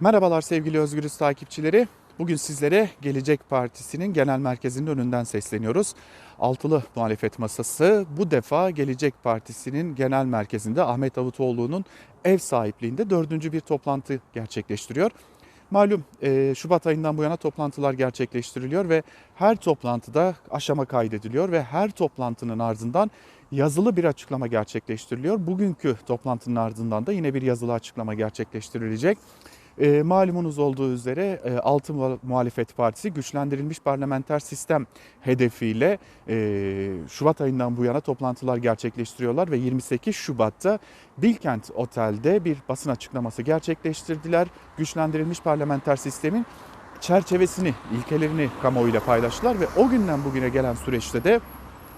Merhabalar sevgili Özgürüz takipçileri. Bugün sizlere Gelecek Partisi'nin genel merkezinin önünden sesleniyoruz. Altılı muhalefet masası bu defa Gelecek Partisi'nin genel merkezinde Ahmet Davutoğlu'nun ev sahipliğinde dördüncü bir toplantı gerçekleştiriyor. Malum e, Şubat ayından bu yana toplantılar gerçekleştiriliyor ve her toplantıda aşama kaydediliyor ve her toplantının ardından yazılı bir açıklama gerçekleştiriliyor. Bugünkü toplantının ardından da yine bir yazılı açıklama gerçekleştirilecek. E, malumunuz olduğu üzere e, Altı Muhalefet Partisi güçlendirilmiş parlamenter sistem hedefiyle e, Şubat ayından bu yana toplantılar gerçekleştiriyorlar ve 28 Şubat'ta Bilkent Otel'de bir basın açıklaması gerçekleştirdiler. Güçlendirilmiş parlamenter sistemin çerçevesini, ilkelerini kamuoyuyla paylaştılar ve o günden bugüne gelen süreçte de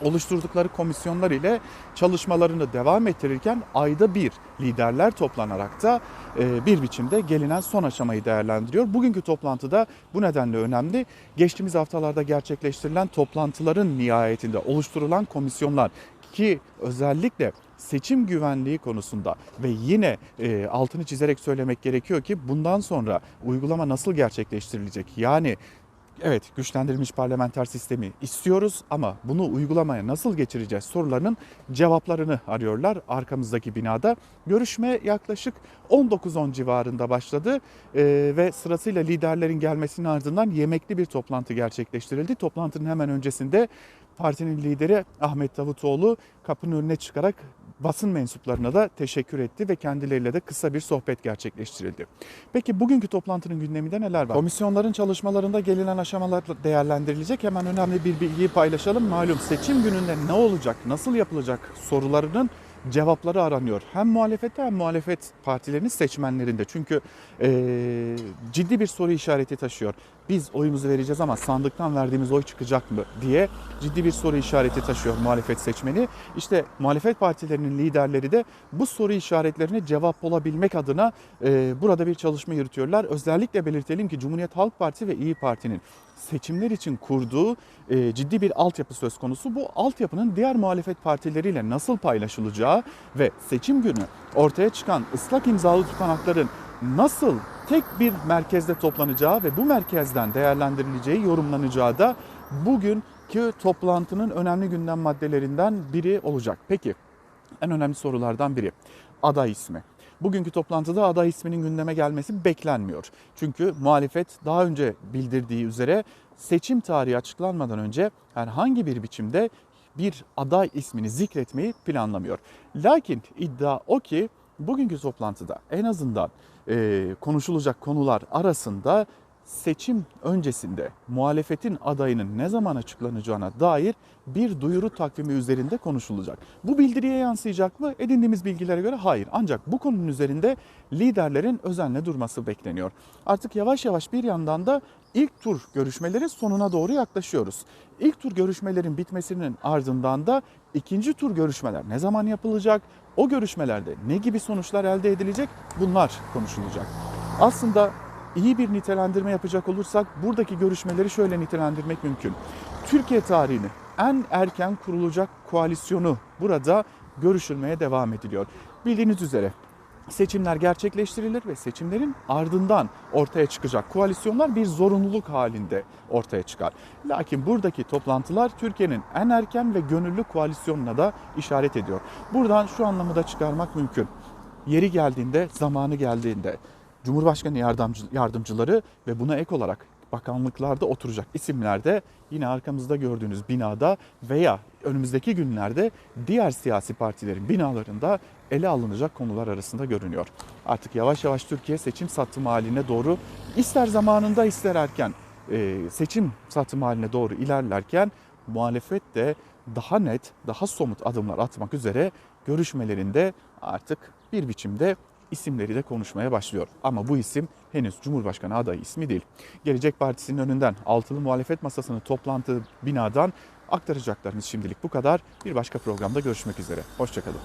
oluşturdukları komisyonlar ile çalışmalarını devam ettirirken ayda bir liderler toplanarak da e, bir biçimde gelinen son aşamayı değerlendiriyor. Bugünkü toplantıda bu nedenle önemli. Geçtiğimiz haftalarda gerçekleştirilen toplantıların nihayetinde oluşturulan komisyonlar ki özellikle seçim güvenliği konusunda ve yine e, altını çizerek söylemek gerekiyor ki bundan sonra uygulama nasıl gerçekleştirilecek? Yani Evet güçlendirilmiş parlamenter sistemi istiyoruz ama bunu uygulamaya nasıl geçireceğiz sorularının cevaplarını arıyorlar arkamızdaki binada. Görüşme yaklaşık 19.10 civarında başladı ee, ve sırasıyla liderlerin gelmesinin ardından yemekli bir toplantı gerçekleştirildi. Toplantının hemen öncesinde partinin lideri Ahmet Davutoğlu kapının önüne çıkarak basın mensuplarına da teşekkür etti ve kendileriyle de kısa bir sohbet gerçekleştirildi. Peki bugünkü toplantının gündeminde neler var? Komisyonların çalışmalarında gelinen aşamalar değerlendirilecek. Hemen önemli bir bilgiyi paylaşalım. Malum seçim gününde ne olacak, nasıl yapılacak sorularının cevapları aranıyor. Hem muhalefette hem muhalefet partilerinin seçmenlerinde. Çünkü e, ciddi bir soru işareti taşıyor. Biz oyumuzu vereceğiz ama sandıktan verdiğimiz oy çıkacak mı diye ciddi bir soru işareti taşıyor muhalefet seçmeni. İşte muhalefet partilerinin liderleri de bu soru işaretlerine cevap olabilmek adına e, burada bir çalışma yürütüyorlar. Özellikle belirtelim ki Cumhuriyet Halk Partisi ve İyi Parti'nin seçimler için kurduğu e, ciddi bir altyapı söz konusu. Bu altyapının diğer muhalefet partileriyle nasıl paylaşılacağı ve seçim günü ortaya çıkan ıslak imzalı tutanakların nasıl tek bir merkezde toplanacağı ve bu merkezden değerlendirileceği, yorumlanacağı da bugünkü toplantının önemli gündem maddelerinden biri olacak. Peki en önemli sorulardan biri aday ismi. Bugünkü toplantıda aday isminin gündeme gelmesi beklenmiyor. Çünkü muhalefet daha önce bildirdiği üzere seçim tarihi açıklanmadan önce herhangi bir biçimde bir aday ismini zikretmeyi planlamıyor. Lakin iddia o ki bugünkü toplantıda en azından e, konuşulacak konular arasında seçim öncesinde muhalefetin adayının ne zaman açıklanacağına dair bir duyuru takvimi üzerinde konuşulacak. Bu bildiriye yansıyacak mı? Edindiğimiz bilgilere göre hayır. Ancak bu konunun üzerinde liderlerin özenle durması bekleniyor. Artık yavaş yavaş bir yandan da ilk tur görüşmelerin sonuna doğru yaklaşıyoruz. İlk tur görüşmelerin bitmesinin ardından da ikinci tur görüşmeler ne zaman yapılacak? O görüşmelerde ne gibi sonuçlar elde edilecek? Bunlar konuşulacak. Aslında iyi bir nitelendirme yapacak olursak buradaki görüşmeleri şöyle nitelendirmek mümkün. Türkiye tarihini en erken kurulacak koalisyonu burada görüşülmeye devam ediliyor. Bildiğiniz üzere seçimler gerçekleştirilir ve seçimlerin ardından ortaya çıkacak koalisyonlar bir zorunluluk halinde ortaya çıkar. Lakin buradaki toplantılar Türkiye'nin en erken ve gönüllü koalisyonuna da işaret ediyor. Buradan şu anlamı da çıkarmak mümkün. Yeri geldiğinde, zamanı geldiğinde Cumhurbaşkanı yardımcı, yardımcıları ve buna ek olarak bakanlıklarda oturacak isimler de yine arkamızda gördüğünüz binada veya önümüzdeki günlerde diğer siyasi partilerin binalarında ele alınacak konular arasında görünüyor. Artık yavaş yavaş Türkiye seçim satım haline doğru ister zamanında ister erken e, seçim satım haline doğru ilerlerken muhalefet de daha net, daha somut adımlar atmak üzere görüşmelerinde artık bir biçimde isimleri de konuşmaya başlıyor. Ama bu isim henüz Cumhurbaşkanı adayı ismi değil. Gelecek Partisi'nin önünden altılı muhalefet masasını toplantı binadan aktaracaklarımız şimdilik bu kadar. Bir başka programda görüşmek üzere. Hoşçakalın.